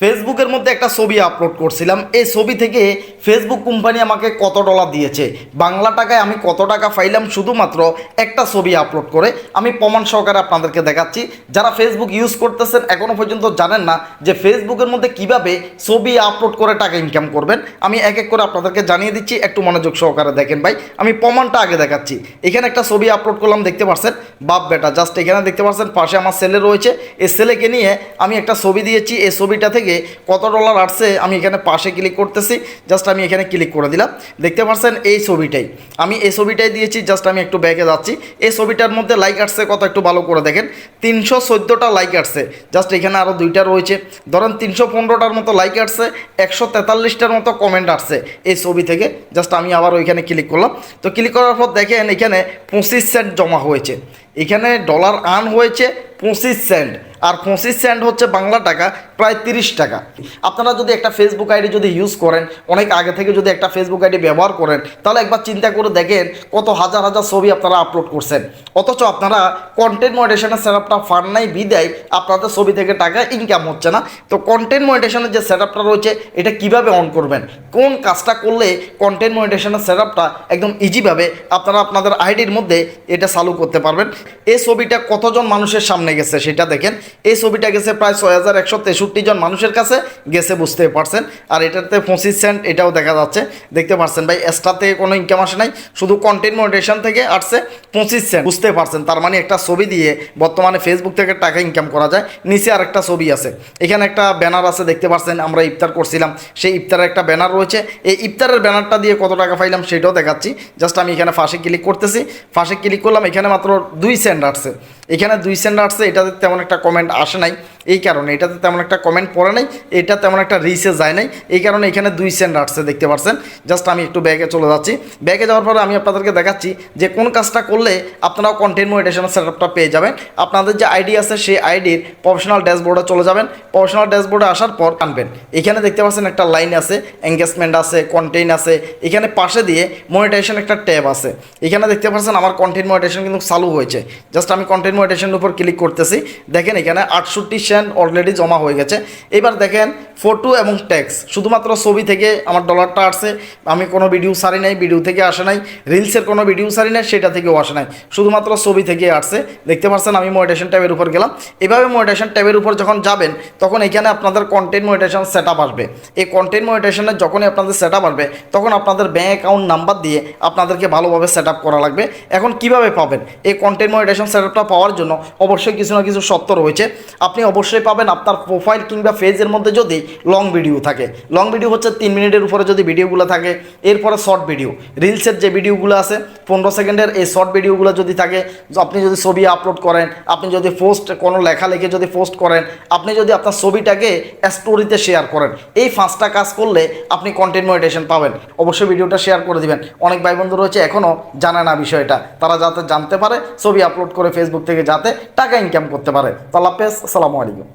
ফেসবুকের মধ্যে একটা ছবি আপলোড করছিলাম। এই ছবি থেকে ফেসবুক কোম্পানি আমাকে কত ডলার দিয়েছে? বাংলা টাকায় আমি কত টাকা পাইলাম? শুধুমাত্র একটা ছবি আপলোড করে আমি প্রমাণ সহকারে আপনাদেরকে দেখাচ্ছি। যারা ফেসবুক ইউজ করতেছেন এখনও পর্যন্ত জানেন না যে ফেসবুকের মধ্যে কীভাবে ছবি আপলোড করে টাকা ইনকাম করবেন। আমি এক এক করে আপনাদেরকে জানিয়ে দিচ্ছি, একটু মনোযোগ সহকারে দেখেন ভাই। আমি প্রমাণটা আগে দেখাচ্ছি। এখানে একটা ছবি আপলোড করলাম, দেখতে পাচ্ছেন বাপ বেটা জাস্ট এখানে দেখতে পাচ্ছেন পাশে আমার ছেলে রয়েছে। এই ছেলেকে নিয়ে আমি একটা ছবি দিয়েছি। এই ছবিটা থেকে কত ডলার আসছে, আমি এখানে পাশে ক্লিক করতেছি জাস্ট আমি এখানে ক্লিক করে দিলাম। দেখতে পাচ্ছেন এই ছবিটাই। আমি এই ছবিটাই দিয়েছি জাস্ট আমি একটু ব্যাগে যাচ্ছি। এই ছবিটার মধ্যে লাইক আসছে কত একটু ভালো করে দেখেন। তিনশো চোদ্দোটা লাইক আসছে। জাস্ট এখানে আরও দুইটা রয়েছে। ধরেন তিনশো পনেরোটার মতো লাইক আসছে, একশো তেতাল্লিশটার মতো কমেন্ট আসছে এই ছবি থেকে। জাস্ট আমি আবার ওইখানে ক্লিক করলাম। তো ক্লিক করার পর দেখেন এখানে পঁচিশ সেন্ট জমা হয়েছে। এখানে ডলার আর্ন হয়েছে পঁচিশ সেন্ট আর পঁচিশ সেন্ট হচ্ছে বাংলা টাকা, প্রায় তিরিশ টাকা। আপনারা যদি একটা ফেসবুক আইডি যদি ইউজ করেন, অনেক আগে থেকে যদি একটা ফেসবুক আইডি ব্যবহার করেন, তাহলে একবার চিন্তা করে দেখেন কত হাজার হাজার ছবি আপনারা আপলোড করছেন। অথচ আপনারা কন্টেন্ট মডিটেশনের সেট আপটা ফান নাই, বিদায়, আপনাদের ছবি থেকে টাকা ইনকাম হচ্ছে না। তো কন্টেন্ট মডিটেশনের যে সেট আপটা রয়েছে, এটা কীভাবে অন করবেন? কোন কাজটা করলে কন্টেন্ট মডিটেশনের সেট আপটা একদম ইজিভাবে আপনারা আপনাদের আইডির মধ্যে এটা চালু করতে পারবেন? এই ছবিটা কতজন মানুষের সামনে গেছে সেটা দেখেন। এই ছবিটা গেছে প্রায় ছয় হাজার একশো তেষট্টি জন মানুষের কাছে গেছে বুঝতে পারছেন। আর এটাতে পঁচিশ সেন্ট এটাও দেখা যাচ্ছে। দেখতে পারছেন ভাই এক্সট্রা থেকে কোনো ইনকাম আসে নাই, শুধু কন্টেন্ট মডিটেশন থেকে আসছে পঁচিশ সেন্ট বুঝতে পারছেন। তার মানে একটা ছবি দিয়ে বর্তমানে ফেসবুক থেকে টাকা ইনকাম করা যায়। নিচে আর একটা ছবি আছে। এখানে একটা ব্যানার আছে, দেখতে পাচ্ছেন আমরা ইফতার করছিলাম। সেই ইফতারের একটা ব্যানার রয়েছে। এই ইফতারের ব্যানারটা দিয়ে কত টাকা পাইলাম সেটাও দেখাচ্ছি। জাস্ট আমি এখানে ফাঁসে ক্লিক করতেছি। ফাঁসে ক্লিক করলাম, এখানে মাত্র দুই সেন্ট আসছে। এখানে দুই সেন্ট আসছে এটাতে তেমন একটা কমেন্ট আসে নাই। এই কারণে এটাতে তেমন একটা কমেন্ট পড়ে নাই, এটা তেমন একটা রিসে যায় নাই। এই কারণে এখানে দুই সেন্ট আসছে, দেখতে পাচ্ছেন জাস্ট আমি একটু ব্যাগে চলে যাচ্ছি। ব্যাগে যাওয়ার পরে আমি আপনাদেরকে দেখাচ্ছি যে কোন কাজটা করলে আপনারাও কন্টেন্ট মডিটেশনের সেট পেয়ে যাবেন। আপনাদের যে আইডি আছে, সেই আইডির প্রফেশনাল ড্যাশবোর্ডে চলে যাবেন। প্রফেশনাল ড্যাশবোর্ডে আসার পর আনবেন। এখানে দেখতে পাচ্ছেন একটা লাইন আছে এঙ্গেজমেন্ট আছে কন্টেন্ট আছে। এখানে পাশে দিয়ে মনিটাইজেশন একটা ট্যাব আছে। এখানে দেখতে পাচ্ছেন আমার কন্টেন্ট মনিটাইজেশন কিন্তু চালু হয়েছে। জাস্ট আমি কন্টেন্ট মনিটাইজেশনের উপর ক্লিক করতেছি। দেখেন এখানে আটষট্টি সেন্ট অলরেডি জমা হয়ে গেছে। এবার দেখেন ফটো এবং ট্যাক্স শুধুমাত্র ছবি থেকে আমার ডলারটা আসছে। আমি কোনো ভিডিও সারি নাই ভিডিও থেকে আসে নাই। রিলসের কোনো ভিডিও সারি নাই, সেটা থেকেও আসে নাই। শুধুমাত্র ছবি থেকে আসছে। দেখতে পাচ্ছেন আমি মনিটেশন ট্যাবের উপর গেলাম। এভাবে মনিটেশন ট্যাবের উপর যখন যাবেন, তখন এখানে আপনাদের কন্টেন্ট মনিটেশন সেট আপ আসবে। এই কন্টেন্ট মনিটেশনের যখনই আপনাদের সেট আপ আসবে, তখন আপনাদের ব্যাঙ্ক অ্যাকাউন্ট নাম্বার দিয়ে আপনাদেরকে ভালোভাবে সেট আপ করা লাগবে। এখন কীভাবে পাবেন? এই কন্টেন্ট মনিটেশন সেট আপটা পাওয়ার জন্য অবশ্যই কিছু না কিছু সত্য রয়েছে। আপনি অবশ্যই পাবেন আপনার প্রোফাইল কিংবা ফেজের মধ্যে যদি লং ভিডিও থাকে। লং ভিডিও হচ্ছে তিন মিনিটের উপরে যদি ভিডিওগুলো থাকে, এরপরে শর্ট ভিডিও রিলসের যে ভিডিওগুলো আছে, পনেরো সেকেন্ডের এই শর্ট ভিডিওগুলো যদি থাকে, আপনি যদি ছবি আপলোড করেন, আপনি যদি পোস্ট কোনো লেখা লিখে যদি পোস্ট করেন, আপনি যদি আপনার ছবিটাকে স্টোরিতে শেয়ার করেন, এই পাঁচটা কাজ করলে আপনি কন্টেন্ট মনিটেশন পাবেন। অবশ্যই ভিডিওটা শেয়ার করে দিবেন। অনেক ভাই বন্ধু রয়েছে এখনও জানে না বিষয়টা। তারা যাতে জানতে পারে, ছবি আপলোড করে ফেসবুক থেকে যাতে টাকা ইনকাম করতে পারে। তাল্লাহ হাফেজ, আসসালামু আলাইকুম। இருக்கும்